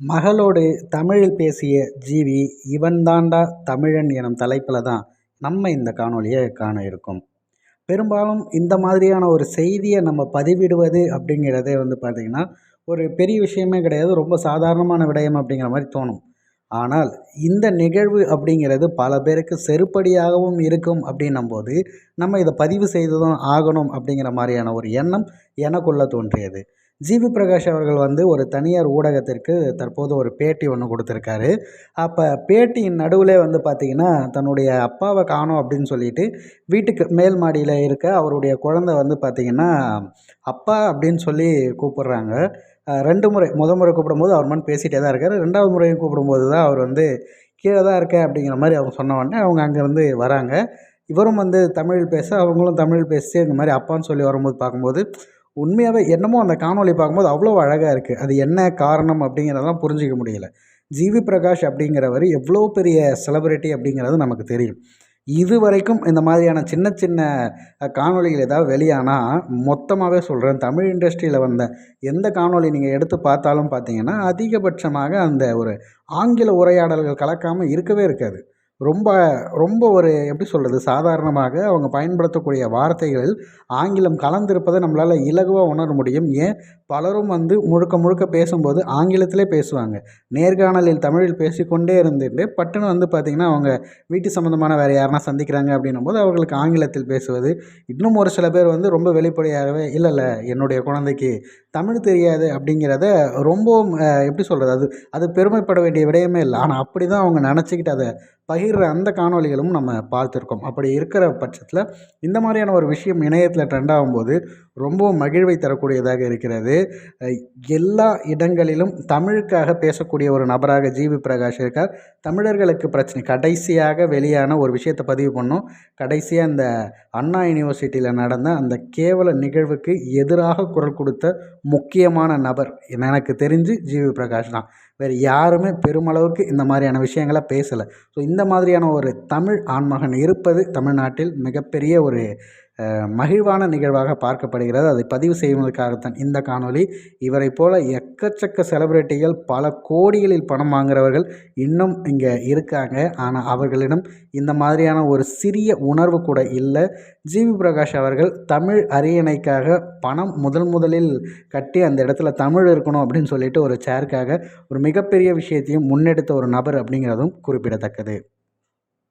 மகளோடு தமிழில் பேசிய ஜீவி இவன் தாண்டா தமிழன் எனும் தலைப்பில் தான் நம்ம இந்த காணொலியை காண இருக்கோம். பெரும்பாலும் இந்த மாதிரியான ஒரு செய்தியை நம்ம பதிவிடுவது அப்படிங்கிறதே வந்து பார்த்திங்கன்னா ஒரு பெரிய விஷயமே கிடையாது. ரொம்ப சாதாரணமான விடயம் அப்படிங்கிற மாதிரி தோணும். ஆனால் இந்த நிகழ்வு அப்படிங்கிறது பல பேருக்கு செருப்படியாகவும் இருக்கும் அப்படின்னும் போது நம்ம இதை பதிவு செய்து தான் ஆகணும் அப்படிங்கிற மாதிரியான ஒரு எண்ணம் எனக்குள்ளே தோன்றியது. ஜிவி பிரகாஷ் அவர்கள் வந்து ஒரு தனியார் ஊடகத்திற்கு தற்போது ஒரு பேட்டி ஒன்று கொடுத்துருக்காரு. அப்போ பேட்டியின் நடுவில் வந்து பார்த்திங்கன்னா தன்னுடைய அப்பாவை காணோம் அப்படின்னு சொல்லிட்டு வீட்டுக்கு மேல் மாடியில் இருக்க அவருடைய குழந்தை வந்து பார்த்திங்கன்னா அப்பா அப்படின்னு சொல்லி கூப்பிட்றாங்க. ரெண்டு முறை முத முறை கூப்பிடும்போது அவர் மண் பேசிகிட்டே தான் இருக்கார். ரெண்டாவது முறையும் கூப்பிடும்போது தான் அவர் வந்து கீழே தான் இருக்க அப்படிங்கிற மாதிரி அவங்க சொன்ன உடனே அவங்க அங்கேருந்து வராங்க. இவரும் வந்து தமிழ் பேச அவங்களும் தமிழ் பேசி இந்த மாதிரி அப்பான்னு சொல்லி வரும்போது பார்க்கும்போது உண்மையாகவே என்னமோ அந்த காணொலி பார்க்கும்போது அவ்வளோ அழகாக இருக்குது அது என்ன காரணம் அப்படிங்கிறதெல்லாம் புரிஞ்சிக்க முடியல. ஜிவி பிரகாஷ் அப்படிங்கிறவர் எவ்வளோ பெரிய செலிப்ரிட்டி அப்படிங்கிறது நமக்கு தெரியும். இது வரைக்கும் இந்த மாதிரியான சின்ன சின்ன காணொலிகள் ஏதாவது வெளியானால் மொத்தமாகவே சொல்கிறேன் தமிழ் இண்டஸ்ட்ரியில் வந்த எந்த காணொலி நீங்கள் எடுத்து பார்த்தாலும் பார்த்தீங்கன்னா அதிகபட்சமாக அந்த ஒரு ஆங்கில உரையாடல்கள் கலக்காமல் இருக்கவே இருக்காது. ரொம்ப ரொம்ப ஒரு எப்படி சொல்கிறது சாதாரணமாக அவங்க பயன்படுத்தக்கூடிய வார்த்தைகளில் ஆங்கிலம் கலந்திருப்பதை நம்மளால் இலகுவாக உணர முடியும். ஏன்? பலரும் வந்து முழுக்க முழுக்க பேசும்போது ஆங்கிலத்திலே பேசுவாங்க. நேர்காணலில் தமிழில் பேசிக்கொண்டே இருந்துட்டு பட்டுன்னு வந்து பார்த்திங்கன்னா அவங்க வீட்டு சம்மந்தமான வேறு யாருனா சந்திக்கிறாங்க அப்படின்னும் போது அவர்களுக்கு ஆங்கிலத்தில் பேசுவது இன்னும் ஒரு சில பேர் வந்து ரொம்ப வெளிப்படையாகவே இல்லை இல்லை என்னுடைய குழந்தைக்கு தமிழ் தெரியாது அப்படிங்கிறத ரொம்பவும் எப்படி சொல்கிறது அது அது பெருமைப்பட வேண்டிய விடயமே இல்லை. ஆனால் அப்படி தான் அவங்க நினச்சிக்கிட்டு அதை பகிர்ற அந்த காணொலிகளும் நம்ம பார்த்துருக்கோம். அப்படி இருக்கிற பட்சத்தில் இந்த மாதிரியான ஒரு விஷயம் இணையத்தில் ட்ரெண்ட் ஆகும்போது ரொம்பவும் மகிழ்வை தரக்கூடியதாக இருக்கிறது. எல்லா இடங்களிலும் தமிழுக்காக பேசக்கூடிய ஒரு நபராக ஜிவி பிரகாஷ் இருக்கார். தமிழர்களுக்கு பிரச்சனை. கடைசியாக வெளியான ஒரு விஷயத்தை பதிவு பண்ணோம். கடைசியாக இந்த அண்ணா யூனிவர்சிட்டியில் நடந்த அந்த கேவல நிகழ்வுக்கு எதிராக குரல் கொடுத்த முக்கியமான நபர். எனக்கு தெரிஞ்சு ஜிவி பிரகாஷ் தான். வேறு யாருமே பெருமளவுக்கு இந்த மாதிரியான விஷயங்களை பேசலை. ஸோ இந்த மாதிரியான ஒரு தமிழ் ஆண்மகன் இருப்பது தமிழ்நாட்டில் மிகப்பெரிய ஒரு மகிழ்வான நிகழ்வாக பார்க்கப்படுகிறது. அதை பதிவு செய்வதற்காகத்தான் இந்த காணொலி இவரை போல எக்கச்சக்க செலிப்ரிட்டிகள் பல கோடிகளில் பணம் வாங்குறவர்கள் இன்னும் இங்கே இருக்காங்க. ஆனால் அவர்களிடம் இந்த மாதிரியான ஒரு சிறிய உணர்வு கூட இல்லை. ஜிவி பிரகாஷ் அவர்கள் தமிழ் அரியணைக்காக பணம் முதல் முதலில் கட்டி அந்த இடத்துல தமிழ் இருக்கணும் அப்படின்னு சொல்லிட்டு ஒரு சேருக்காக ஒரு மிகப்பெரிய விஷயத்தையும் முன்னெடுத்த ஒரு நபர் அப்படிங்கிறதும் குறிப்பிடத்தக்கது.